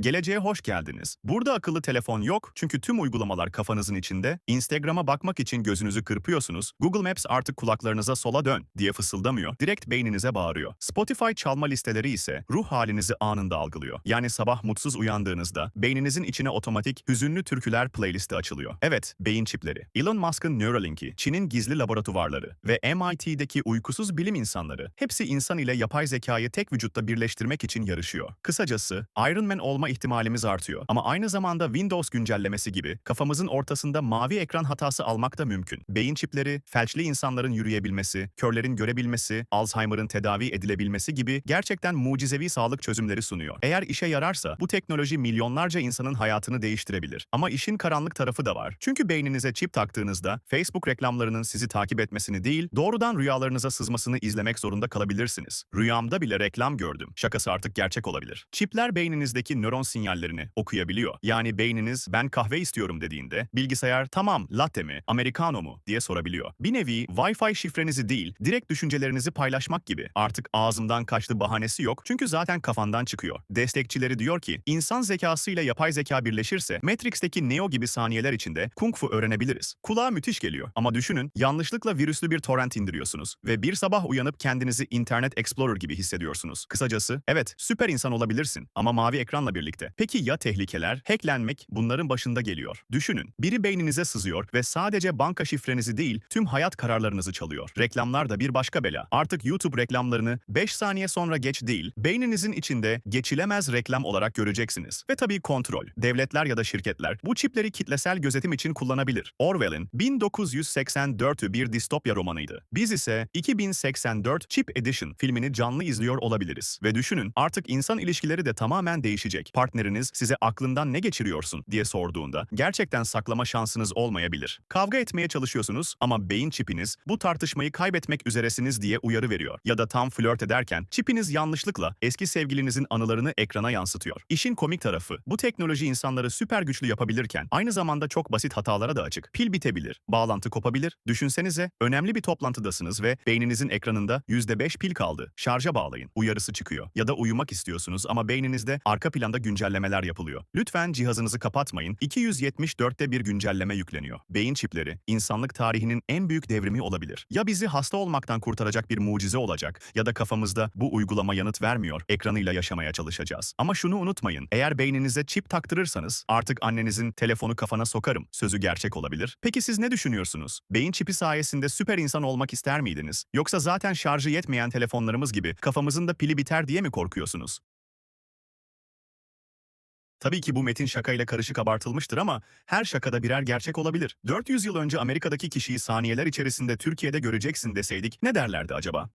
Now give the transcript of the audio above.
Geleceğe hoş geldiniz. Burada akıllı telefon yok çünkü tüm uygulamalar kafanızın içinde. Instagram'a bakmak için gözünüzü kırpıyorsunuz. Google Maps artık kulaklarınıza sola dön diye fısıldamıyor. Direkt beyninize bağırıyor. Spotify çalma listeleri ise ruh halinizi anında algılıyor. Yani sabah mutsuz uyandığınızda beyninizin içine otomatik hüzünlü türküler playlisti açılıyor. Evet, beyin çipleri. Elon Musk'ın Neuralink'i, Çin'in gizli laboratuvarları ve MIT'deki uykusuz bilim insanları hepsi insan ile yapay zekayı tek vücutta birleştirmek için yarışıyor. Kısacası Iron Man olma ihtimalimiz artıyor. Ama aynı zamanda Windows güncellemesi gibi kafamızın ortasında mavi ekran hatası almak da mümkün. Beyin çipleri, felçli insanların yürüyebilmesi, körlerin görebilmesi, Alzheimer'ın tedavi edilebilmesi gibi gerçekten mucizevi sağlık çözümleri sunuyor. Eğer işe yararsa bu teknoloji milyonlarca insanın hayatını değiştirebilir. Ama işin karanlık tarafı da var. Çünkü beyninize çip taktığınızda Facebook reklamlarının sizi takip etmesini değil, doğrudan rüyalarınıza sızmasını izlemek zorunda kalabilirsiniz. Rüyamda bile reklam gördüm. Şakası artık gerçek olabilir. Çipler beyninizdeki nöron sinyallerini okuyabiliyor. Yani beyniniz ben kahve istiyorum dediğinde bilgisayar tamam latte mi, americano mu diye sorabiliyor. Bir nevi Wi-Fi şifrenizi değil, direkt düşüncelerinizi paylaşmak gibi. Artık ağzımdan kaçtı bahanesi yok çünkü zaten kafandan çıkıyor. Destekçileri diyor ki insan zekasıyla yapay zeka birleşirse Matrix'teki Neo gibi saniyeler içinde kung fu öğrenebiliriz. Kulağa müthiş geliyor ama düşünün yanlışlıkla virüslü bir torrent indiriyorsunuz ve bir sabah uyanıp kendinizi Internet Explorer gibi hissediyorsunuz. Kısacası evet süper insan olabilirsin ama mavi ekranla birlikte. Peki ya tehlikeler? Hacklenmek bunların başında geliyor. Düşünün biri beyninize sızıyor ve sadece banka şifrenizi değil tüm hayat kararlarınızı çalıyor. Reklamlar da bir başka bela. Artık YouTube reklamlarını 5 saniye sonra geç değil beyninizin içinde geçilemez reklam olarak göreceksiniz. Ve tabii kontrol. Devletler ya da şirketler bu çipleri kitlesel gözetim için kullanabilir. Orwell'in 1984'ü bir distopya romanıydı. Biz ise 2084 Chip Edition filmini canlı izliyor olabiliriz. Ve düşünün artık insan ilişkileri de tamamen değişecek. Partneriniz size aklından ne geçiriyorsun diye sorduğunda gerçekten saklama şansınız olmayabilir. Kavga etmeye çalışıyorsunuz ama beyin çipiniz bu tartışmayı kaybetmek üzeresiniz diye uyarı veriyor. Ya da tam flört ederken çipiniz yanlışlıkla eski sevgilinizin anılarını ekrana yansıtıyor. İşin komik tarafı bu teknoloji insanları süper güçlü yapabilirken aynı zamanda çok basit hatalara da açık. Pil bitebilir, bağlantı kopabilir. Düşünsenize önemli bir toplantıdasınız ve beyninizin ekranında %5 pil kaldı. Şarja bağlayın. Uyarısı çıkıyor. Ya da uyumak istiyorsunuz ama beyninizde arka planda güncellemeler yapılıyor. Lütfen cihazınızı kapatmayın. 274'te bir güncelleme yükleniyor. Beyin çipleri insanlık tarihinin en büyük devrimi olabilir. Ya bizi hasta olmaktan kurtaracak bir mucize olacak ya da kafamızda bu uygulama yanıt vermiyor. Ekranıyla yaşamaya çalışacağız. Ama şunu unutmayın. Eğer beyninize çip taktırırsanız artık annenizin telefonu kafana sokarım sözü gerçek olabilir. Peki siz ne düşünüyorsunuz? Beyin çipi sayesinde süper insan olmak ister miydiniz? Yoksa zaten şarjı yetmeyen telefonlarımız gibi kafamızın da pili biter diye mi korkuyorsunuz? Tabii ki bu metin şakayla karışık abartılmıştır ama her şakada birer gerçek olabilir. 400 yıl önce Amerika'daki kişiyi saniyeler içerisinde Türkiye'de göreceksin deseydik ne derlerdi acaba?